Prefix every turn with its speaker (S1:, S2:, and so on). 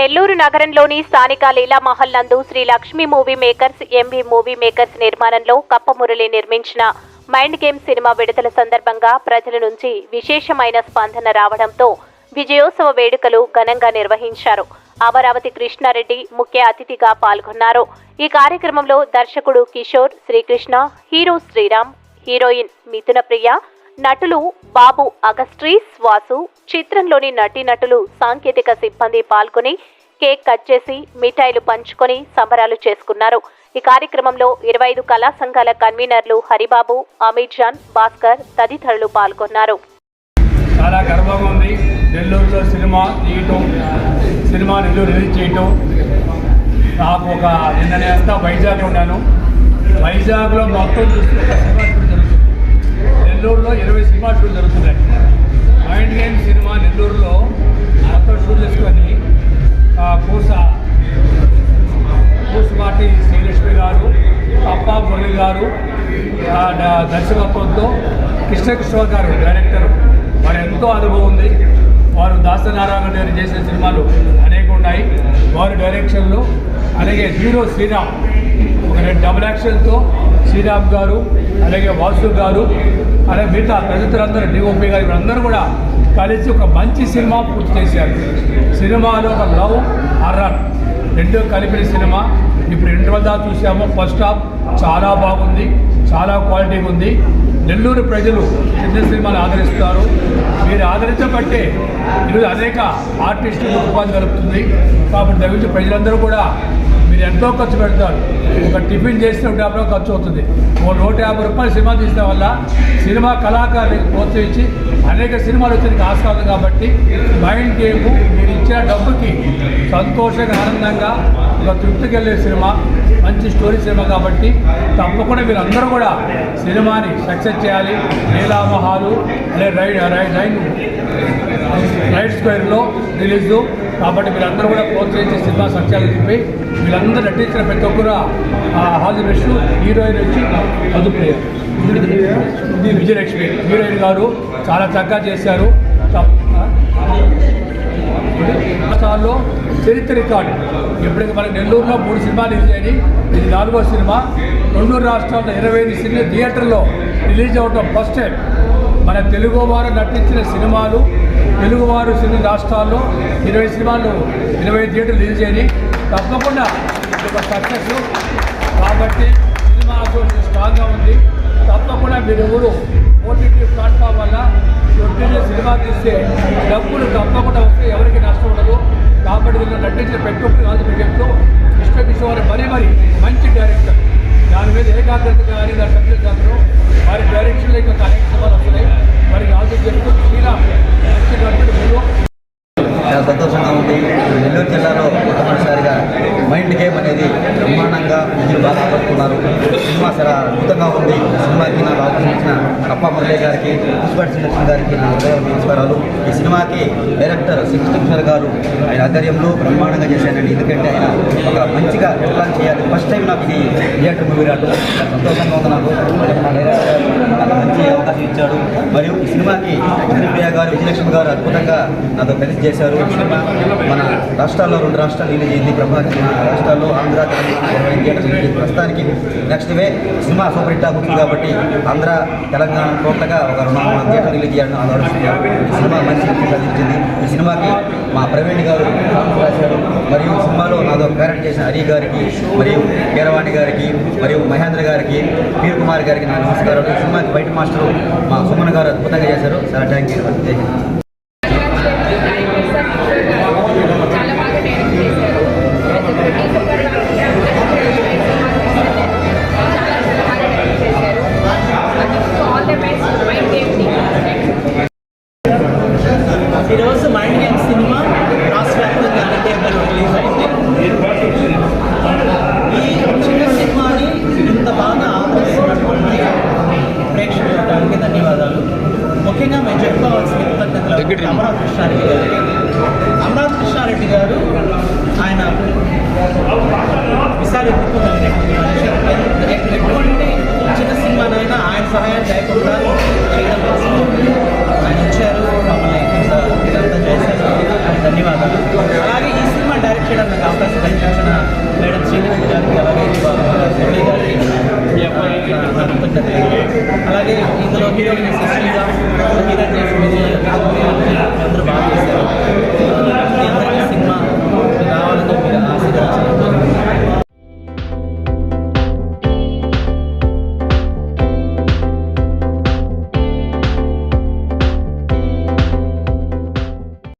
S1: నెల్లూరు నగరంలోని స్థానిక లీలామహల్ నందు Sri Lakshmi movie makers MV movie makers నిర్మాణంలో కప్పమురళి నిర్మించిన మైండ్ గేమ్ సినిమా విడుదల సందర్భంగా ప్రజల నుంచి విశేషమైన స్పందన రావడంతో విజయోత్సవ వేడుకలు ఘనంగా నిర్వహించారు. అమరావతి కృష్ణారెడ్డి ముఖ్య అతిథిగా పాల్గొన్నారు. ఈ కార్యక్రమంలో దర్శకుడు కిషోర్ శ్రీకృష్ణ హీరో శ్రీరామ్ హీరోయిన్ మిథున ప్రియ నటులు బాబు అగస్ట్రీస్ వాసు చిత్రంలోని నటీనటులు సాంకేతిక సిబ్బంది పాల్గొని కేక్ కట్ చేసి మిఠాయిలు పంచుకొని సంబరాలు చేసుకున్నారు. ఈ కార్యక్రమంలో ఇరవై ఐదు కళా సంఘాల కన్వీనర్లు హరిబాబు అమీర్ జాన్ భాస్కర్ తదితరులు పాల్గొన్నారు.
S2: చాలా గర్వంగా ఉంది. నెల్లూరులో సినిమా తీయటం సినిమా నెల్లూరు రిలీజ్ చేయటం. నాకు ఒక నిన్న అంతా వైజాగ్ ఉన్నాను. వైజాగ్లో మొత్తం చూస్తే ఒక సినిమా షూట్ జరుగుతుంది. నెల్లూరులో ఇరవై సినిమా షూట్ జరుగుతున్నాయి. మైండ్ గేమ్ సినిమా నెల్లూరులో మొత్తం షూట్ చేసుకొని పూస. పూసపాటి శ్రీలక్ష్మి గారు అప్పా మురళి గారు దర్శకత్వంతో కృష్ణకిషోర్ గారు డైరెక్టర్. వారు ఎంతో అనుభవం ఉంది. వారు దాసనారాయణ గారు చేసిన సినిమాలు అనేక ఉన్నాయి. వారి డైరెక్షన్లో అలాగే హీరో శ్రీరామ్. ఒక రెండు డబుల్ యాక్షన్తో శ్రీరామ్ గారు అలాగే వాసు గారు అలాగే మిగతా తదితరులందరూ డిఓపి గారు వీళ్ళందరూ కూడా కలిసి ఒక మంచి సినిమా పూర్తి చేశారు. సినిమాలో ఒక లవ్ హర్రర్ రెండు కలిపిన సినిమా. ఇప్పుడు రెండు వద్ద చూసాము. ఫస్ట్ హాఫ్ చాలా బాగుంది చాలా క్వాలిటీగా ఉంది. నెల్లూరు ప్రజలు చిన్న సినిమాలు ఆదరిస్తారు. మీరు ఆదరించబట్టే ఈరోజు అనేక ఆర్టిస్టులు ఉపాధి కలుపుతుంది కాబట్టి దయచేసి ప్రజలందరూ కూడా మీరు ఎంతో ఖర్చు పెడతారు. ఒక టిఫిన్ చేసిన యాభై ఖర్చు అవుతుంది. ఓ నూట యాభై రూపాయలు సినిమా తీసిన వల్ల సినిమా కళాకారులకు ప్రోత్సహించి అనేక సినిమాలు వచ్చేందుకు ఆస్కారం కాబట్టి మైండ్ గేమ్ మీరు ఇచ్చిన డబ్బుకి సంతోషంగా ఆనందంగా ఒక తృప్తికి వెళ్ళే సినిమా మంచి స్టోరీ సినిమా కాబట్టి తప్పకుండా మీరు అందరూ కూడా సినిమాని సక్సెస్ చేయాలి. నీలామహాలు అలాగే రైడ్ రైడ్ రైడ్ రైట్ స్క్వేర్లో రిలీజు. కాబట్టి మీరందరూ కూడా ప్రోత్సహించి సినిమా సత్యాలు చెప్పి వీళ్ళందరూ నటించిన ప్రతి ఒక్కరు హాజీ విషు హీరోయిన్ వచ్చి మధుప్రియ విజయలక్ష్మి. హీరోయిన్ గారు చాలా చక్కగా చేశారు. చరిత్ర రికార్డు. ఇప్పటికి మనకి నెల్లూరులో మూడు సినిమాలు రిలీజ్ అయినాయి. ఇది నాలుగో సినిమా. రెండు రాష్ట్రాల్లో ఇరవై ఐదు సినిమా థియేటర్లో రిలీజ్ అవ్వడం ఫస్ట్ టైం. మన తెలుగు వారు నటించిన సినిమాలు తెలుగువారు సినిమా రాష్ట్రాల్లో ఇరవై సినిమాలు ఇరవై థియేటర్లు రిలీజ్ అయినాయి. తప్పకుండా ఇది ఒక సక్సెస్ కాబట్టి సినిమా అసోసియేషన్ స్ట్రాంగ్గా ఉంది. తప్పకుండా మీరు ఎవరు ఓటీటీ ప్లాట్ఫామ్ వల్ల సినిమా తీస్తే డబ్బులు తప్పకుండా వస్తే ఎవరికి నష్టం ఉండదు కాబట్టి దీనిలో నటించిన పెట్టుబడి కాదు మీకు చెప్తూ కృష్ణ కిషోర్ మరీ మరి మంచి డైరెక్టర్ దాని మీద ఏకాగ్రత కానీ దాని సబ్జెక్ట్ కాదు వారి డైరెక్షన్లో ఇంకా అనేక సినిమాలు వస్తున్నాయి మరి ఆలోచన చెప్తూ శ్రీరామ్ మంచి డైరెక్టర్ మీరు
S3: చాలా సంతోషంగా ఉంది నెల్లూరు జిల్లాలో మొట్టమొదటిసారిగా మైండ్ గేమ్ అనేది బ్రహ్మాండంగా విజయం బాగా పడుతున్నారు సినిమా చాలా అద్భుతంగా ఉంది. సినిమాకి నాకు ఆలోచించిన కప్ప మురళి గారికి పుష్పటి సింహ గారికి నా హృదయ నమస్కారాలు ఈ సినిమాకి డైరెక్టర్ శ్రీకృష్ణ గారు ఆయన ఆధ్వర్యంలో బ్రహ్మాండంగా చేశానండి ఎందుకంటే ఆయన ఒక మంచిగా ప్లాన్ చేయాలి. ఫస్ట్ టైం నాకు ఇది థియేటర్ మూవీ రావడం చాలా సంతోషంగా ఉంది నాకు. నాకు మంచి అవకాశం ఇచ్చాడు మరియు ఈ సినిమాకి హరిప్రియ గారు విజయలక్ష్మి గారు అద్భుతంగా నాతో కలిసి చేశారు. మన రాష్ట్రాల్లో రెండు రాష్ట్రాలు రిలీజ్ అయింది. బ్రహ్మాండ రాష్ట్రాల్లో ఆంధ్ర తెలంగాణ ప్రస్తుతానికి next way cinema super hit అవుతుంది కాబట్టి ఆంధ్ర తెలంగాణ టోటల్గా ఒక రెండు మూడు థియేటర్ రిలీజ్ చేయాలని ఆలోచిస్తున్నారు. ఈ సినిమా మంచి హిట్ సాధించింది ఈ సినిమాకి మా ప్రవీణ్ గారు రాశారు మరియు సినిమాలో నాతో పేరెంట్ చేసిన హరి గారికి మరియు కీరవాణి గారికి మరియు మహేంద్ర గారికి పీర్ కుమార్ గారికి నా నమస్కారాలు. ఈ సినిమాకి బయట మాస్టర్ మా సుమన్ గారు అద్భుతంగా చేశారు. చాలా థ్యాంక్ యూ.
S4: అలాగే ఇందులో హీరోయిన్ శశిగా హీరోయిన్ చేసి అందరూ బాగా చేశారు.